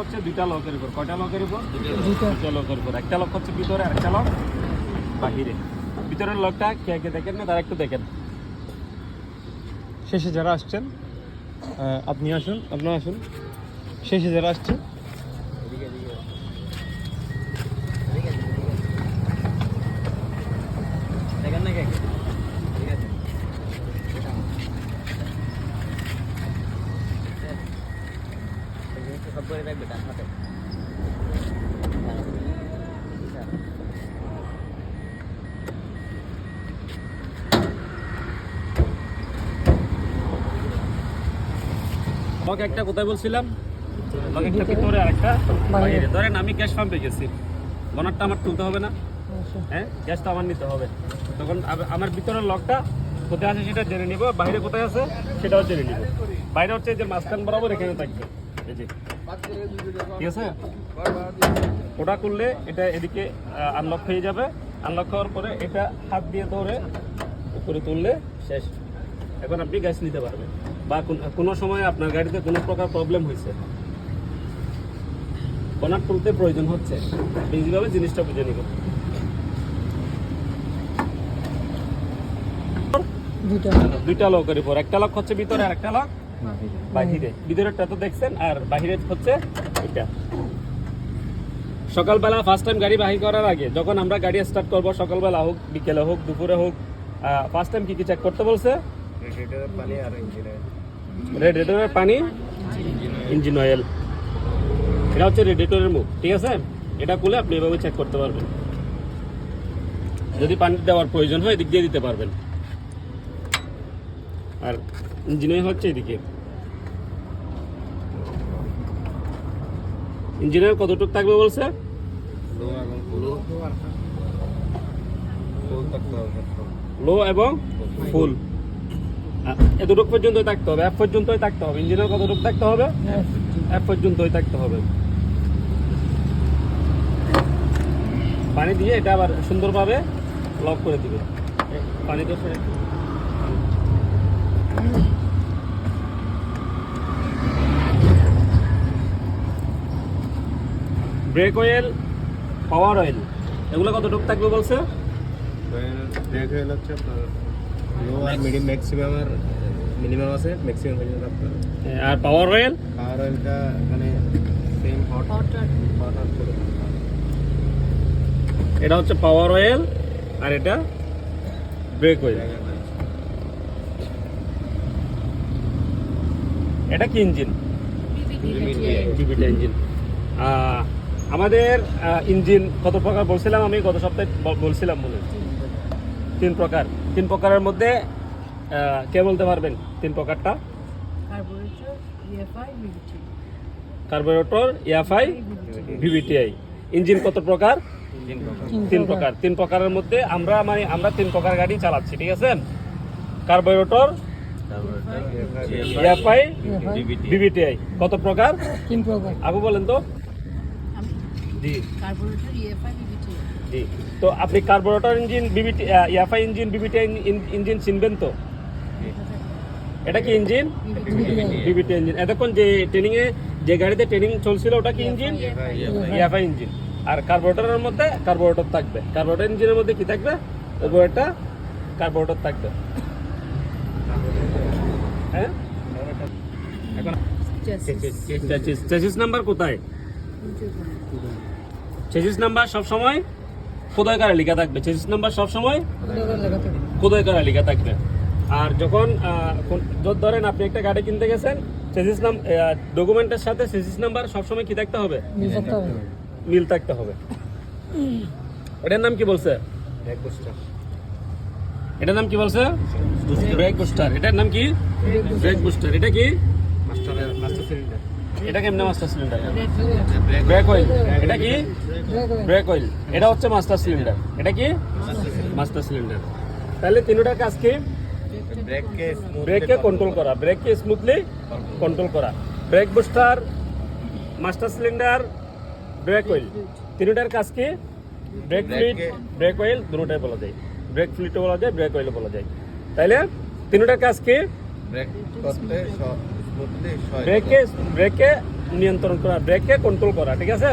হচ্ছে দুইটা লকের উপর। কয়টা লকের উপর? দুইটা লকের উপর। একটা লক হচ্ছে ভিতরে আর একটা লক বাহিরে। ভিতরের লকটা কে কে দেখেন না তারা একটু দেখেন। শেষে যারা আসছেন আপনি আসুন আপনারা আসুন। শেষে যারা আসছে দেখেন না কে ঠিক আছে সব করে রাখবে ডান হাতে। লক একটা কোথায় বলছিলাম লক একটা ভিতরে আর একটা? ধরেন আমি গ্যাস পাম্পে গেছি বনারটা আমার তুলতে হবে না? হ্যাঁ গ্যাসটা আমার নিতে হবে। তখন আমার ভিতরের লকটা কোথায় আছে সেটা জেনে নিব বাইরে কোথায় আছে সেটাও জেনে নিব। বাইরে হচ্ছে যে মাঝখান বরাবর এখানে থাকবে এই যে। ঠিক আছে? ওটা করলে এটা এদিকে আনলক হয়ে যাবে। আনলক হওয়ার পরে এটা হাত দিয়ে ধরে উপরে তুললে শেষ। এখন আপনি গ্যাস নিতে পারবেন। বা কোনো সময় আপনার গাড়িতে কোনো প্রকার প্রবলেম হয়েছে কনার তুলতে প্রয়োজন হচ্ছে। এইভাবে জিনিসটা বুঝে নিব। দুইটা। দুইটা লকের উপর। একটা লক হচ্ছে ভিতরে আর একটা লক বাহিরে। ভিতরেরটা তো দেখছেন আর বাহিরে হচ্ছে এটা। সকালবেলা ফার্স্ট টাইম গাড়ি বাহির করার আগে যখন আমরা গাড়ি স্টার্ট করব সকালবেলা হোক বিকেলে হোক দুপুরে হোক ফার্স্ট টাইম কি কি চেক করতে বলছে? রেডিয়েটরের পানি ইঞ্জিন অয়েল এটা হচ্ছে রেডিয়েটরের মুখ ঠিক আছে? এটা খুলে আপনি এভাবে চেক করতে পারবেন। যদি পানি দেওয়ার প্রয়োজন হয় এদিক দিয়ে দিতে পারবেন। আর ইঞ্জিন অয়েল হচ্ছে এদিকে। ইঞ্জিনের কতটুক থাকবে বলছে? লো এবং ফুল এতটুক পর্যন্তই থাকতে হবে। এফ পর্যন্তই থাকতে হবে। ইঞ্জিনের কতটুক থাকতে হবে? এফ পর্যন্তই থাকতে হবে। পানি দিয়ে এটা আবার সুন্দরভাবে লক করে দিবে। পানি তো ব্রেক অয়েল পাওয়ার অয়েল এগুলো কতটুক থাকবে বলছে? ব্রেক অয়েল হচ্ছে আপনার লো আর মিডিয়াম ম্যাক্সিমাম আর মিনিমাম আছে ম্যাক্সিমাম হয়ে যাবে আপনার। আর পাওয়ার অয়েল পাওয়ার অয়েলটা মানে সেম হট হট হট করে এটা হচ্ছে পাওয়ার অয়েল আর এটা ব্রেক অয়েল এটা কি ইঞ্জিন? ইঞ্জিন আমাদের ইঞ্জিন কত প্রকার বলছিলাম আমি? গত সপ্তাহে বল- বলছিলাম মনে হয়। তিন প্রকার। তিন প্রকারের মধ্যে কে বলতে পারবেন? তিন প্রকারটা. কার্বোরেটর এফআই ভিভিটিআই ইঞ্জিন কত প্রকার? তিন প্রকার। তিন প্রকারের মধ্যে আমরা মানে আমরা তিন প্রকার গাড়ি চালাচ্ছি ঠিক আছে? কার্বোরেটর এফআই ভিভিটিআই কত প্রকার? তিন প্রকার। আবু বলেন তো। আমি? জি। carburetor, EFI, VVT. জি। তো আপনি carburettor engine VVT FI engine VVT engine চিনবেন তো? এটা কি ইঞ্জিন? VVT engine. এতক্ষণ যে ট্রেনিং এ যে গাড়িতে ট্রেনিং চলছিল ওটা কি ইঞ্জিন? FI engine. আর কার্বোরেটরের মধ্যে কার্বোরেটর থাকবে। কার্বোরেটর ইঞ্জিনের মধ্যে কি থাকবে? ওপর একটা কার্বোরেটর থাকবে। হ্যাঁ? এখন নাম্বার কোথায়? চেসিস নাম্বার সব সময় কোথায় কারে লেখা থাকবে। চেসিস নাম্বার সব সময় কোথায় কারা লেখা থাকবে। আর যখন ধরেন আপনি একটা গাড়ি কিনতে গেছেন চেসিস নাম ডকুমেন্টের সাথে চেসিস নাম্বার সবসময় কি থাকতে হবে? মিল থাকতে হবে। হবে। এটার নাম কি বলছে? এটার নাম কি বলছে? ব্রেক বুস্টার এটার নাম কি? ব্রেক বুস্টার এটা কি? এটা কেমনে মাস্টার সিলিন্ডার ব্রেক অয়েল এটা কি? Brake oil. এটা হচ্ছে মাস্টার সিলিন্ডার এটা কি? মাস্টার সিলিন্ডার তাহলে তিনটার কাজ কি? ব্রেককে কন্ট্রোল করা। ব্রেককে স্মুথলি কন্ট্রোল করা। Brake booster master cylinder brake oil তিনটার কাজ কি? ব্রেক ফ্লুইড ব্রেক অয়েল দুটোটাই বলা যায় ব্রেক ফ্লুইডও বলা যায় ব্রেক অয়েলও বলা যায়। তাইলে তিনটা কাজ কি? ব্রেক ব্রেকে নিয়ন্ত্রণ করা ব্রেকে কন্ট্রোল করা ঠিক আছে?